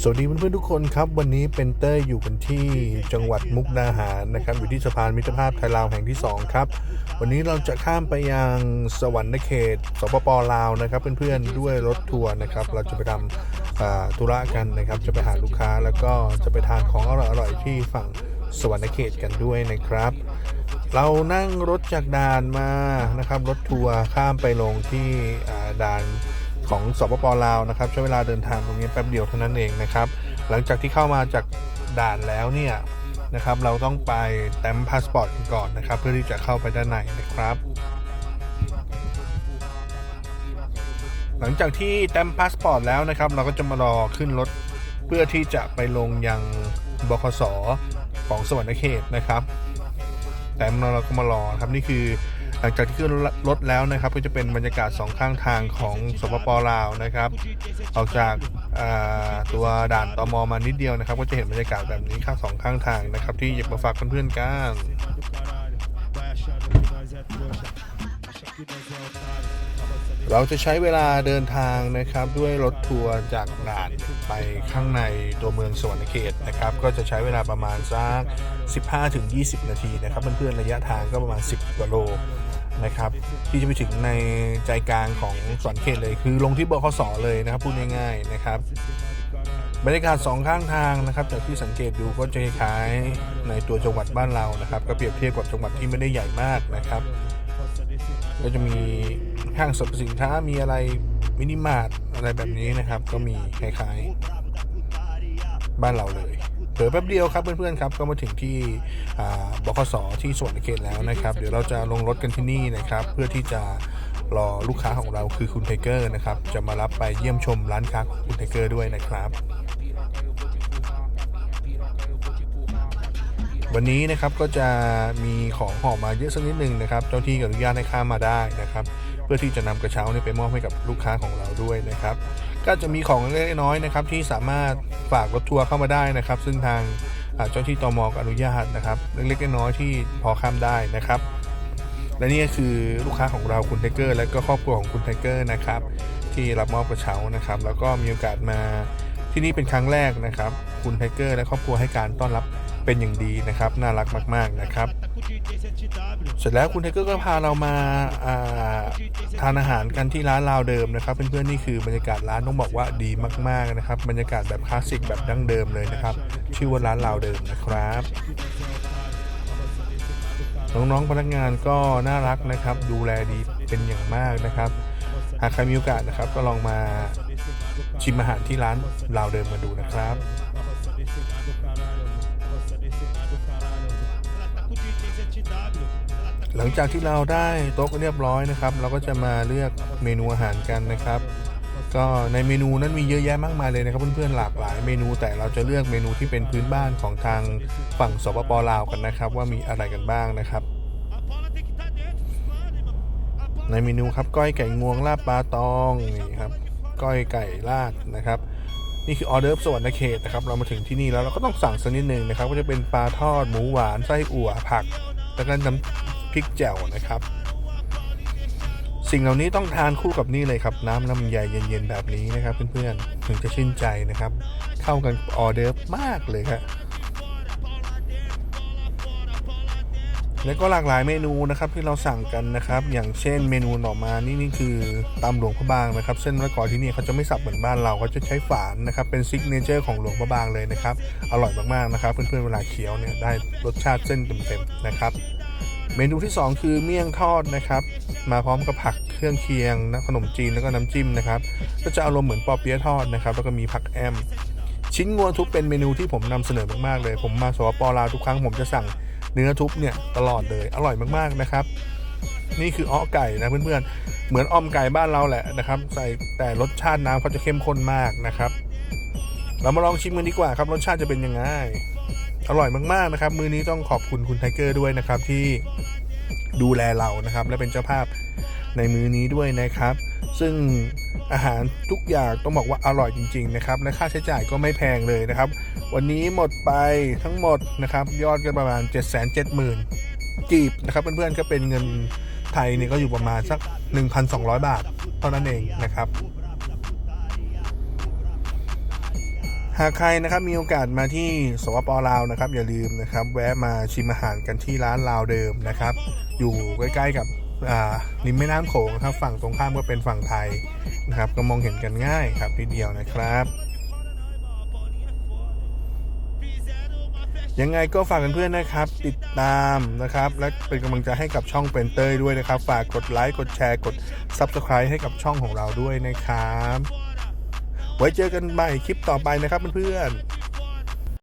สวัสดีเพื่อนๆทุกคนครับ วันนี้เป็นเต้ยอยู่กันที่จังหวัดมุกดาหารนะครับ อยู่ที่สะพานมิตรภาพไทยลาวแห่งที่ 2 ครับ วันนี้เราจะข้ามไปยังสวรรค์เขตสปปลาวนะครับเพื่อนๆด้วยรถทัวร์นะครับ เราจะไปทำธุระกันนะครับ จะไปหาลูกค้าแล้วก็จะไปทานของอร่อยๆที่ฝั่งสวรรค์เขตกันด้วยนะครับ เรานั่งรถจากด่านมานะครับ รถทัวร์ข้ามไปลงที่ด่าน ของสปปลาวนะครับใช้เวลาเดินทางตรงนี้แป๊บเดียวเท่านั้นเองนะครับ หลังจากที่เข้ามาจากด่านแล้วเนี่ยนะครับเราต้องไปแต้มพาสปอร์ตก่อนนะครับ เพื่อที่จะเข้าไปด้านในนะครับ หลังจากที่แต้มพาสปอร์ตแล้วนะครับ เราก็จะมารอขึ้นรถเพื่อที่จะไปลงยังบคสของสวรรค์เขตนะครับ แต่เราก็มารอครับนี่คือ หลังจากที่ขึ้นรถแล้วนะครับ ก็จะเป็นบรรยากาศสองข้างทางของสปปลาวนะครับ ออกจากาตัวด่านตมมานิดเดียวนะครับ ก็จะเห็นบรรยากาศแบบนี้ข้างสองข้างทางนะครับ ที่อยากมาฝากเพื่อนๆกันเราจะใช้เวลาเดินทางนะครับด้วยรถทัวร์จากด่านไปข้างในตัวเมืองสวรรณเขตนะครับ ก็จะใช้เวลาประมาณสัก 15-20 นาทีนะครับ เพื่อนๆระยะทางก็ประมาณ 10กว่าโล นะครับที่จะไปถึงในใจกลางของสวรรณเขตเลย คือลงที่บคสเลยนะครับพูดง่ายๆนะครับบรรยากาศสองข้างทางนะครับจากที่สังเกตดูก็จะคล้ายในตัวจังหวัดบ้านเรานะครับ ก็เปรียบเทียบกับจังหวัดที่ไม่ได้ใหญ่มากนะครับ ก็จะมีห้างสรรพสินค้ามีอะไรมินิมาร์ทอะไรแบบนี้นะครับ ก็มีคล้ายๆ บ้านเราเลย ผลอแป๊บเดียวครับเพื่อนๆครับก็มาถึงที่บคสที่สวนเขตแล้วนะครับ เดี๋ยวเราจะลงรถกันที่นี่นะครับ เพื่อที่จะรอลูกค้าของเราคือคุณไทเกอร์นะครับ จะมารับไปเยี่ยมชมร้านค้าของคุณไทเกอร์ด้วยนะครับ วันนี้นะครับก็จะมีของห่อมาเยอะสักนิดหนึ่งนะครับ เจ้าที่อนุญาตให้ข้ามมาได้นะครับ เพื่อที่จะนำกระเช้านี่ยไปมอบให้กับลูกค้าของเราด้วยนะครับ ก็จะมีของเล็กน้อยนะครับที่สามารถฝากรถทัวร์เข้ามาได้นะครับ ซึ่งทางเจ้าที่ตอมก็อนุญาตนะครับ เล็กๆน้อยๆที่พอข้ามได้นะครับ และนี่ก็คือลูกค้าของเราคุณไทเกอร์ และก็ครอบครัวของคุณไทเกอร์นะครับ ที่รับมอบกระเช้านะครับ แล้วก็มีโอกาสมาที่นี่เป็นครั้งแรกนะครับ คุณไทเกอร์ และครอบครัวให้การต้อนรับ เป็นอย่างดีนะครับ น่ารักมาก ๆนะครับ เสร็จแล้วคุณไทเกอร์ก็พาเรามาาทานอาหารกันที่ร้านราวเดิมนะครับ เพื่อนๆนี่คือบรรยากาศร้านต้องบอกว่าดีมากๆนะครับ บรรยากาศแบบคลาสสิกแบบดั้งเดิมเลยนะครับ ชื่อว่าร้านราวเดิมนะครับน้องๆพนักงานก็น่ารักนะครับ ดูแลดีเป็นอย่างมากนะครับ หากใครมีโอกาสนะครับ ก็ลองมาชิมอาหารที่ร้านราวเดิมมาดูนะครับ หลังจากที่เราได้โต๊ะเรียบร้อยนะครับ เราก็จะมาเลือกเมนูอาหารกันนะครับ ก็ในเมนูนั้นมีเยอะแยะมากมายเลยนะครับเพื่อนๆหลากหลายเมนูแต่เราจะเลือกเมนูที่เป็นพื้นบ้านของทางฝั่งสปปลาวกันนะครับ ว่ามีอะไรกันบ้างนะครับ ในเมนูครับก้อยไก่งวงลาบปลาตองนี่ครับก้อยไก่ลาดนะครับ นี่คือออเดอร์สวรรค์เขตนะครับเรามาถึงที่นี่แล้วเราก็ต้องสั่งสักนิดหนึ่งนะครับ ก็จะเป็นปลาทอดหมูหวานไส้อั่วผัก แล้วก็น้ำพริกแจ่วนะครับ สิ่งเหล่านี้ต้องทานคู่กับนี่เลยครับ น้ำลำไยเย็นๆแบบนี้นะครับ เพื่อนๆถึงจะชื่นใจนะครับ เข้ากันออเดอร์มากเลยครับ แล้วก็หลากหลายเมนูนะครับที่เราสั่งกันนะครับ อย่างเช่นเมนูหน่อมานี่นี่คือตำหลวงพระบางนะครับ เส้นมะละกอที่นี่เขาจะไม่สับเหมือนบ้านเราเขาจะใช้ฝานนะครับ เป็นซิกเนเจอร์ของหลวงพระบางเลยนะครับ อร่อยมากๆนะครับ เพื่อนๆเวลาเคี้ยวเนี่ยได้รสชาติเส้นเต็มๆนะครับ เมนูที่ 2 คือเมี่ยงทอดนะครับ มาพร้อมกับผักเครื่องเคียงนะขนมจีนแล้วก็น้ำจิ้มนะครับ ก็จะอารมณ์เหมือนปอเปี๊ยะทอดนะครับ แล้วก็มีผักแอม ชิ้นงวงทุบเป็นเมนูที่ผมนำเสนอมากๆเลย ผมมาสปปลาวทุกครั้งผมจะสั่ง เนื้อทุบเนี่ยตลอดเลยอร่อยมากๆนะครับ นี่คืออ้อไก่นะเพื่อนๆเหมือนอ้อมไก่บ้านเราแหละนะครับ ใส่แต่รสชาติน้ำเขาจะเข้มข้นมากนะครับ เรามาลองชิมกันดีกว่าครับรสชาติจะเป็นยังไงอร่อยมากๆนะครับ มือนี้ต้องขอบคุณคุณไทเกอร์ด้วยนะครับที่ดูแลเรานะครับ และเป็นเจ้าภาพในมือนี้ด้วยนะครับ ซึ่งอาหารทุกอย่างต้องบอกว่าอร่อยจริง ๆ นะครับ และค่าใช้จ่ายก็ไม่แพงเลยนะครับ วันนี้หมดไปทั้งหมดนะครับ ยอดก็ประมาณ 7 7 0 0 0 0กีบนะครับ เพื่อนๆก็เป็นเงินไทยนี่ก็อยู่ประมาณสัก 1,200 บาท เท่านั้นเองนะครับ หากใครนะครับมีโอกาสมาที่สปปลาวนะครับ อย่าลืมนะครับ แวะมาชิมอาหารกันที่ร้านลาวเดิมนะครับ อยู่ใกล้ๆกับ ริมแม่น้ำโขงครับฝั่งตรงข้ามก็เป็นฝั่งไทยนะครับ ก็มองเห็นกันง่ายครับทีเดียวนะครับ ยังไงก็ฝากเพื่อนๆนะครับ ติดตามนะครับ และเป็นกำลังใจให้กับช่องเป็นเต้ยด้วยนะครับ ฝากกดไลค์กดแชร์กด Subscribe ให้กับช่องของเราด้วยนะครับ ไว้เจอกันใหม่คลิปต่อไปนะครับเพื่อนๆ